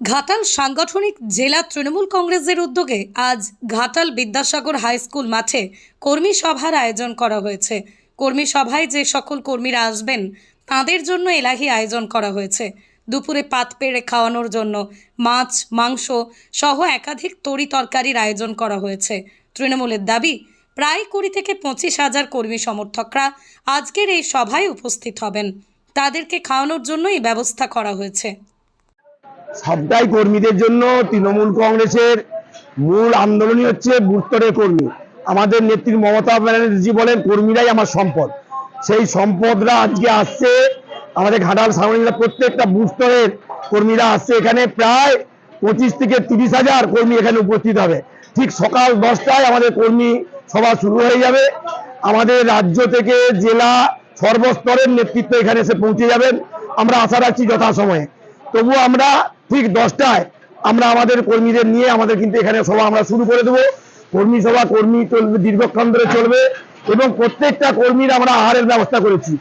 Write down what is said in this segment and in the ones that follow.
ঘাটাল সাংগঠনিক জেলা তৃণমূল কংগ্রেসের উদ্যোগে আজ ঘাটাল বিদ্যাসাগর হাই স্কুল মাঠে কর্মী সভার আয়োজন করা হয়েছে। কর্মী সভায় যে সকল কর্মীরা আসবেন, তাদের জন্য এলাহি আয়োজন করা হয়েছে। দুপুরে পাত পেড়ে খাওয়ানোর জন্য মাছ, মাংস সহ একাধিক তরি তরকারির আয়োজন করা হয়েছে। তৃণমূলের দাবি, প্রায় কুড়ি থেকে পঁচিশ হাজার কর্মী সমর্থকরা আজকের এই সভায় উপস্থিত হবেন। তাদেরকে খাওয়ানোর জন্যই ব্যবস্থা করা হয়েছে। সবটাই কর্মীদের জন্য, তৃণমূল কংগ্রেসের মূল আন্দোলনই হচ্ছে বুস্তরের কর্মী। আমাদের নেত্রী মমতা ব্যানার্জি বলেন, কর্মীরাই আমার সম্পদ। সেই সম্পদরা আজকে আসছে, আমাদের ঘাটাল সাংগঠনিক প্রত্যেকটা বুস্তরের কর্মীরা আসছে এখানে, প্রায় পঁচিশ থেকে তিরিশ হাজার কর্মী এখানে উপস্থিত হবে। ঠিক সকাল দশটায় আমাদের কর্মী সভা শুরু হয়ে যাবে। আমাদের রাজ্য থেকে জেলা সর্বস্তরের নেতৃত্ব এখানে এসে পৌঁছে যাবেন। আমরা আশা রাখছি যথাসময়ে। তবু আমরা ঠিক দশটায় আমরা আমাদের কর্মীদের নিয়ে আমাদের কিন্তু এখানে সভা আমরা শুরু করে দেবো। কর্মী সভা কর্মী চলবে দীর্ঘক্ষণ ধরে চলবে এবং প্রত্যেকটা কর্মীর আমরা আহারের ব্যবস্থা করেছি।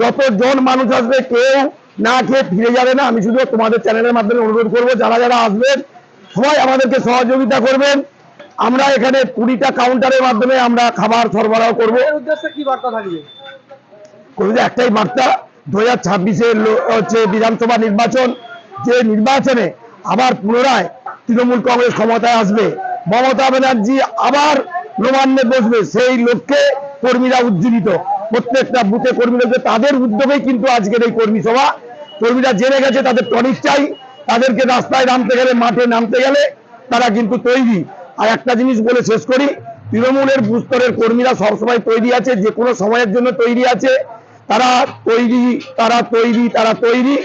যতজন মানুষ আসবে কেউ না খেয়ে ফিরে যাবে না। আমি শুধু তোমাদের চ্যানেলের মাধ্যমে অনুরোধ করব যারা যারা আসবেন সবাই আমাদেরকে সহযোগিতা করবেন। আমরা এখানে কুড়িটা কাউন্টারের মাধ্যমে আমরা খাবার সরবরাহ করব। এর কি বার্তা থাকবে? একটাই বার্তা দু হাজার ছাব্বিশের হচ্ছে বিধানসভা নির্বাচন যে নির্বাচনে আবার পুনরায় তৃণমূল কংগ্রেস ক্ষমতায় আসবে, মমতা ব্যানার্জি আবার নবান্নে বসবে, সেই লক্ষ্যে কর্মীরা উজ্জীবিত। প্রত্যেকটা বুথে কর্মীরা তাদের উদ্যোগেই কিন্তু আজকের এই কর্মী সভা। কর্মীরা জেনে গেছে, তাদের টনিক চাই। তাদেরকে রাস্তায় নামতে গেলে, মাঠে নামতে গেলে তারা কিন্তু তৈরি। আর একটা জিনিস বলে শেষ করি, তৃণমূলের বুস্তরের কর্মীরা সবসময় তৈরি আছে, যে কোনো সময়ের জন্য তৈরি আছে। তারা তৈরি তারা তৈরি তারা তৈরি।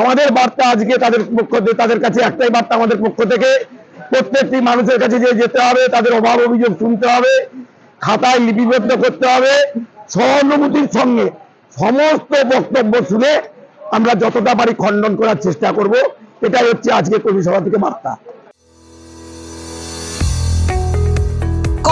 আমাদের বার্তা আজকে তাদের পক্ষ তাদের কাছে একটাই বার্তা আমাদের পক্ষ থেকে, প্রত্যেকটি মানুষের কাছে যে যেতে হবে, তাদের অভাব অভিযোগ শুনতে হবে, খাতায় লিপিবদ্ধ করতে হবে, সহানুভূতির সঙ্গে সমস্ত বক্তব্য শুনে আমরা যতটা পারি খণ্ডন করার চেষ্টা করব। এটাই হচ্ছে আজকে কবি সভা থেকে বার্তা।